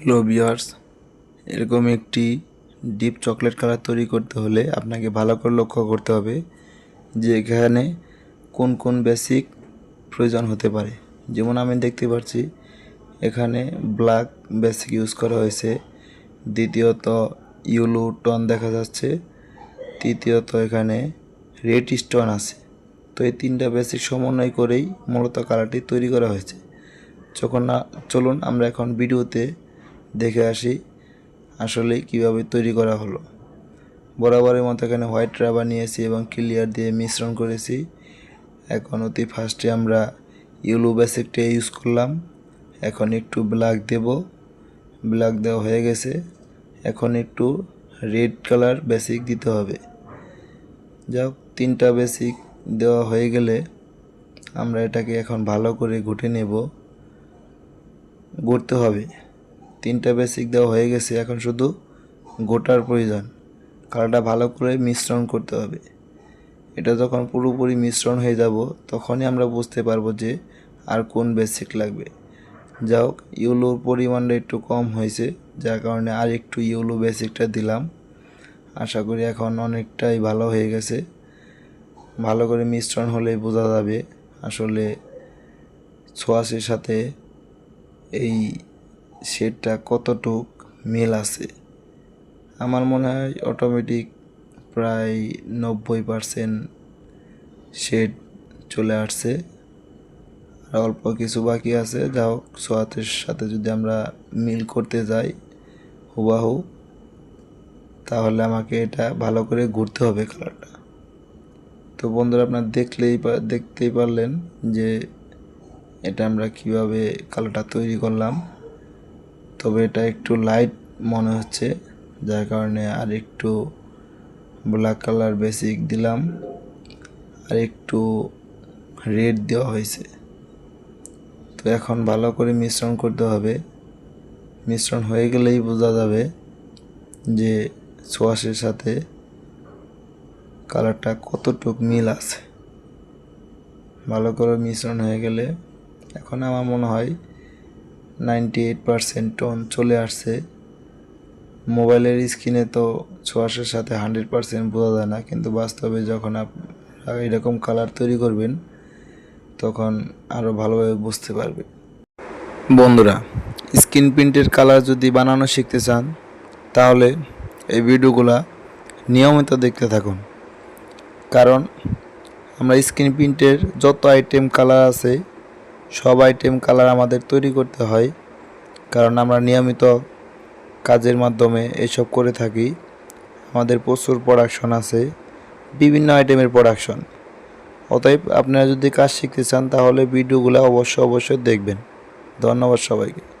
Hello এরকম একটি deep chocolate colour তৈরি করতে হলে আপনাকে ভালো করে লক্ষ্য করতে হবে যে এখানে কোন কোন বেসিক প্রয়োজন হতে পারে। যেমন আমি দেখতে পাচ্ছি, এখানে ব্ল্যাক বেসিক ইউজ করা হয়েছে। দ্বিতীয়ত ইউলো টন দেখা যাচ্ছে। তৃতীয়ত, এখানে রেড স্টোন আছে। তো এই তিনটা বেসিক সমন্বয় করেই মূলত কালারটি তৈরি করা হয়েছে। যখন না, চলুন আমরা এখন ভিডিওতে দেখে আসি আসলে কীভাবে তৈরি করা হলো। বরাবরের মতো এখানে হোয়াইট রাবার নিয়েছি এবং ক্লিয়ার দিয়ে মিশ্রণ করেছি। এখন অতি ফার্স্টে আমরা ইউলো বেসিকটা ইউজ করলাম। এখন একটু ব্ল্যাক দেব। ব্ল্যাক দেওয়া হয়ে গেছে। এখন একটু রেড কালার বেসিক দিতে হবে। যাক, তিনটা বেসিক দেওয়া হয়ে গেলে আমরা এটাকে এখন ভালো করে ঘুটে নেব। ঘুরতে হবে। তিনটা বেসিক দেওয়া হয়ে গেছে, এখন শুধু গোটার প্রয়োজন। কালারটা ভালো করে মিশ্রণ করতে হবে। এটা যখন পুরোপুরি মিশ্রণ হয়ে যাব, তখনই আমরা বুঝতে পারব যে আর কোন বেসিক লাগবে। যাই হোক, ইউলোর পরিমাণটা একটু কম হয়েছে, যার কারণে আর একটু ইউলো বেসিকটা দিলাম। আশা করি এখন অনেকটাই ভালো হয়ে গেছে। ভালো করে মিশ্রণ হলেই বোঝা যাবে আসলে ছোঁয়াশের সাথে এই শেডটা কতটুক মিল আছে? আমার মনে হয় অটোমেটিক প্রায় নব্বই পারসেন্ট শেড চলে আসছে। আর অল্প কিছু বাকি আছে যা হোক সোয়াতের সাথে যদি আমরা মিল করতে যাই, হুবাহু, তাহলে আমাকে এটা ভালো করে ঘুরতে হবে কালারটা তো বন্ধুরা, আপনার দেখলেই দেখতেই পারলেন যে এটা আমরা কীভাবে কালারটা তৈরি করলাম। তবে এটা একটু লাইট মনে হচ্ছে, যার কারণে আর একটু ব্ল্যাক কালার বেসিক দিলাম, আর একটু রেড দেওয়া হয়েছে। তো এখন ভালো করে মিশ্রণ করতে হবে। মিশ্রণ হয়ে গেলেই বোঝা যাবে যে সোয়াশের সাথে কালারটা কতটুক মিল আছে। ভালো করে মিশ্রণ হয়ে গেলে, এখন আমার মনে হয় নাইনটি এইট পারসেন্ট টোন চলে আসছে। মোবাইলের স্ক্রিনে তো ছোঁয়াশের সাথে হান্ড্রেড পারসেন্ট বোঝা যায় না, কিন্তু বাস্তবে যখন আপনারা এরকম কালার তৈরি করবেন, তখন আরও ভালোভাবে বুঝতে পারবে। বন্ধুরা, স্ক্রিন প্রিন্টের কালার যদি বানানো শিখতে চান, তাহলে এই ভিডিওগুলা নিয়মিত দেখতে থাকুন। কারণ আমরা স্ক্রিন প্রিন্টের যত আইটেম কালার আছে সব আইটেম কালার আমাদের তৈরি করতে হয়, কারণ আমরা নিয়মিত কাজের মাধ্যমে এসব করে থাকি। আমাদের প্রচুর প্রোডাকশন আছে, বিভিন্ন আইটেমের প্রোডাকশন অতএব আপনারা যদি কাজ শিখতে চান, তাহলে ভিডিওগুলো অবশ্যই অবশ্যই দেখবেন। ধন্যবাদ সবাইকে।